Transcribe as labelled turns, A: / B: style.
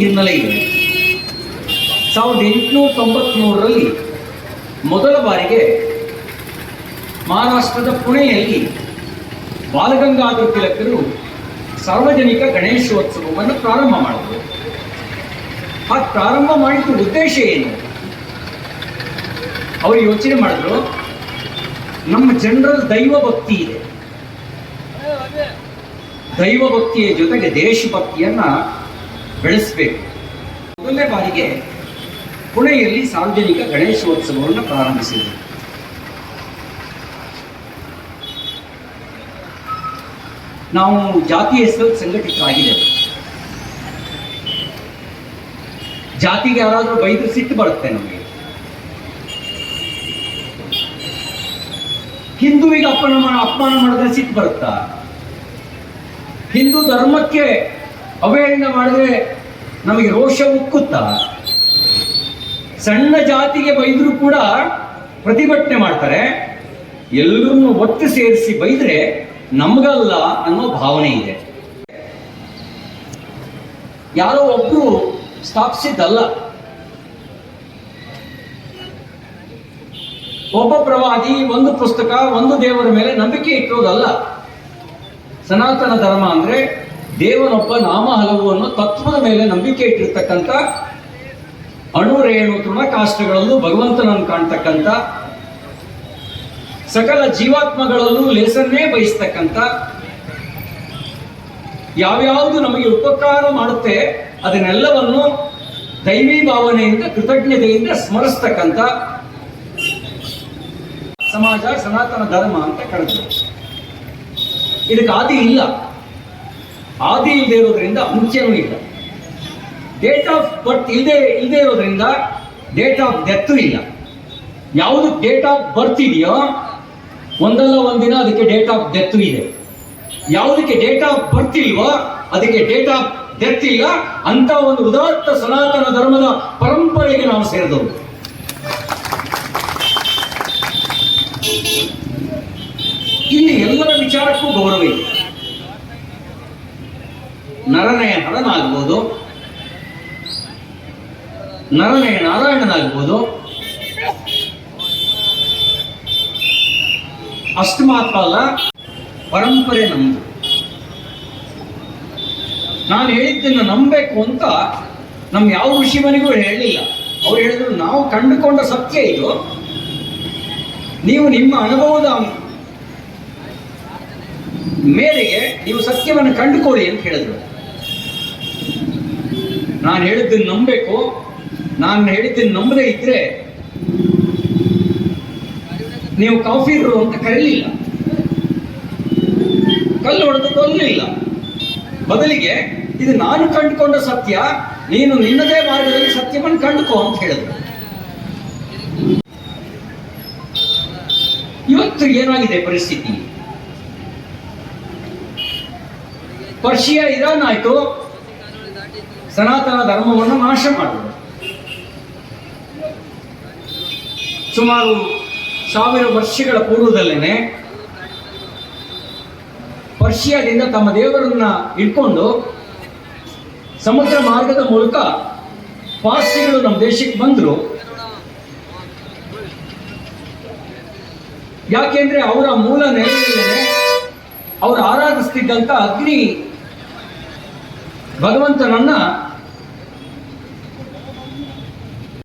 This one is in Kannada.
A: ಹಿನ್ನೆಲೆ ಇದೆ ಸಾವಿರದ ಎಂಟುನೂರ ತೊಂಬತ್ಮೂರರಲ್ಲಿ ಮೊದಲ ಬಾರಿಗೆ ಮಹಾರಾಷ್ಟ್ರದ ಪುಣೆಯಲ್ಲಿ ಬಾಲಗಂಗಾಧರ ತಿಲಕರು ಸಾರ್ವಜನಿಕ ಗಣೇಶೋತ್ಸವವನ್ನು ಪ್ರಾರಂಭ ಮಾಡಿದರು. ಆ ಪ್ರಾರಂಭ ಮಾಡಿದ ಉದ್ದೇಶ ಏನು? ಅವರು ಯೋಚನೆ ಮಾಡಿದ್ರು, ನಮ್ಮ ಜನರಲ್ಲಿ ದೈವ ಭಕ್ತಿ ಇದೆ. ದೈವ ಭಕ್ತಿಯ ಜೊತೆಗೆ ದೇಶಭಕ್ತಿಯನ್ನ ಬೆಳೆಸಬೇಕು. ಮೊದಲನೇ ಬಾರಿಗೆ ಪುಣೆಯಲ್ಲಿ ಸಾರ್ವಜನಿಕ ಗಣೇಶೋತ್ಸವವನ್ನು ಪ್ರಾರಂಭಿಸಿದರು. ನಾವು ಜಾತಿ ಹೆಸರು ಸಂಘಟಿತರಾಗಿದ್ದೇವೆ ಜಾತಿಗೆ ಯಾರಾದರೂ ಬೈದು ಸಿಟ್ಟು ಬರುತ್ತೆ ನಮಗೆ. ಅಪ್ಪನ ಮಾ- ಅಪಮಾನ ಮಾಡಿದ್ರೆ ಸಿಟ್ಟು ಬರುತ್ತಾ? ಹಿಂದೂ ಧರ್ಮಕ್ಕೆ ಅವಹೇಳನ ಮಾಡಿದ್ರೆ ನಮಗೆ ರೋಷ ಉಕ್ಕುತ್ತಾ? ಸಣ್ಣ ಜಾತಿಗೆ ಬೈದರೂ ಕೂಡ ಪ್ರತಿಭಟನೆ ಮಾಡ್ತಾರೆ. ಎಲ್ಲರನ್ನು ಒಟ್ಟು ಸೇರಿಸಿ ಬೈದ್ರೆ ನಮಗಲ್ಲ ಅನ್ನೋ ಭಾವನೆ ಇದೆ. ಯಾರೋ ಒಬ್ರು ಸ್ಥಾಪಿಸಿದ್ದಲ್ಲ. ಒಬ್ಬ ಪ್ರವಾದಿ, ಒಂದು ಪುಸ್ತಕ, ಒಂದು ದೇವರ ಮೇಲೆ ನಂಬಿಕೆ ಇಟ್ಟೋದಲ್ಲ. ಸನಾತನ ಧರ್ಮ ಅಂದ್ರೆ ದೇವನೊಬ್ಬ ನಾಮ ಹಲವು ಅನ್ನೋ ತತ್ವದ ಮೇಲೆ ನಂಬಿಕೆ ಇಟ್ಟಿರ್ತಕ್ಕಂಥ ಅಣು ರೇಣು ತೃಣಕಾಷ್ಟಗಳಲ್ಲೂ ಭಗವಂತನನ್ನು ಕಾಣ್ತಕ್ಕಂಥ, ಸಕಲ ಜೀವಾತ್ಮಗಳಲ್ಲೂ ಲೇಸನ್ನೇ ಬಯಸ್ತಕ್ಕಂಥ, ಯಾವ್ಯಾವುದು ನಮಗೆ ಉಪಕಾರ ಮಾಡುತ್ತೆ ಅದನ್ನೆಲ್ಲವನ್ನು ದೈವಿ ಭಾವನೆಯಿಂದ, ಕೃತಜ್ಞತೆಯಿಂದ ಸ್ಮರಿಸ್ತಕ್ಕಂಥ ಸಮಾಜ, ಸನಾತನ ಧರ್ಮ ಅಂತ ಕರೆದ್ರು. ಇದಕ್ಕೆ ಆದಿ ಇಲ್ಲ. ಆದಿ ಇಲ್ಲದೆ ಇರೋದ್ರಿಂದ ಮುಂಚೆನೂ ಇಲ್ಲ. ಡೇಟ್ ಆಫ್ ಬರ್ತ್ ಇಲ್ಲದೆ ಇಲ್ಲದೆ ಇರೋದ್ರಿಂದ ಡೇಟ್ ಆಫ್ ಡೆತ್ ಇಲ್ಲ. ಯಾವುದು ಡೇಟ್ ಆಫ್ ಬರ್ತ್ ಇದೆಯೋ, ಒಂದಲ್ಲ ಒಂದಿನ ಅದಕ್ಕೆ ಡೇಟ್ ಆಫ್ ಡೆತ್ ಇದೆ. ಯಾವುದಕ್ಕೆ ಡೇಟ್ ಆಫ್ ಬರ್ತ್ ಇಲ್ವೋ, ಅದಕ್ಕೆ ಡೇಟ್ ಆಫ್ ಡೆತ್ ಇಲ್ಲ. ಅಂತ ಒಂದು ಉದಾತ್ತ ಸನಾತನ ಧರ್ಮದ ಪರಂಪರೆಗೆ ನಾವು ಸೇರಿದವರು. ಇಲ್ಲಿ ಎಲ್ಲರ ವಿಚಾರಕ್ಕೂ ಗೌರವ ಇದೆ. ನರನೆಯ ಹರನಾಗ್ಬೋದು ನರನಯ ನಾರಾಯಣನಾಗ್ಬೋದು ಅಷ್ಟು ಮಾತ್ರ ಅಲ್ಲ ಪರಂಪರೆ ನಮ್ದು. ನಾನು ಹೇಳಿದ್ದನ್ನು ನಂಬಬೇಕು ಅಂತ ನಮ್ಮ ಯಾವ ಋಷಿಮನಿಗೂ ಹೇಳಲಿಲ್ಲ ಅವ್ರು ಹೇಳಿದ್ರು, ನಾವು ಕಂಡುಕೊಂಡ ಸತ್ಯ ಇದು. ನೀವು ನಿಮ್ಮ ಅನುಭವದ ಮೇರೆಗೆ ನೀವು ಸತ್ಯವನ್ನು ಕಂಡುಕೊಳ್ಳಿ ಅಂತ ಹೇಳಿದ್ರು. ನಾನು ಹೇಳಿದ್ದನ್ನು ನಂಬಬೇಕು. ನಾನು ಹೇಳಿದ್ದನ್ನು ನಂಬದೇ ಇದ್ರೆ ನೀವು ಕಾಫಿರು ಅಂತ ಕರೀಲಿಲ್ಲ. ಕಲ್ಲು ಹೊಡೆದು ಕೊಲ್ಲಲಿಲ್ಲ ಬದಲಿಗೆ ಇದು ನಾನು ಕಂಡುಕೊಂಡ ಸತ್ಯ, ನೀನು ನಿನ್ನದೇ ಮಾರ್ಗದಲ್ಲಿ ಸತ್ಯವನ್ನು ಕಂಡುಕೋ ಅಂತ ಹೇಳಿದ್ರು. ಇವತ್ತು ಏನಾಗಿದೆ ಪರಿಸ್ಥಿತಿ? ಪರ್ಷಿಯಾ ಇರಾನ್ ಆಯ್ತು. ಸನಾತನ ಧರ್ಮವನ್ನು ನಾಶ ಮಾಡಿದರು ಸುಮಾರು ಸಾವಿರ ವರ್ಷಗಳ ಪೂರ್ವದಲ್ಲೇನೆ ಪರ್ಷಿಯಾದಿಂದ ತಮ್ಮ ದೇವರನ್ನ ಇಟ್ಕೊಂಡು ಸಮುದ್ರ ಮಾರ್ಗದ ಮೂಲಕ ಪಾರ್ಸಿಗಳು ನಮ್ಮ ದೇಶಕ್ಕೆ ಬಂದ್ರು. ಯಾಕೆಂದ್ರೆ ಅವರ ಮೂಲ ನೆಲೆಯಲ್ಲೇ ಅವರು ಆರಾಧಿಸ್ತಿದ್ದಂತ ಅಗ್ನಿ ಭಗವಂತನನ್ನ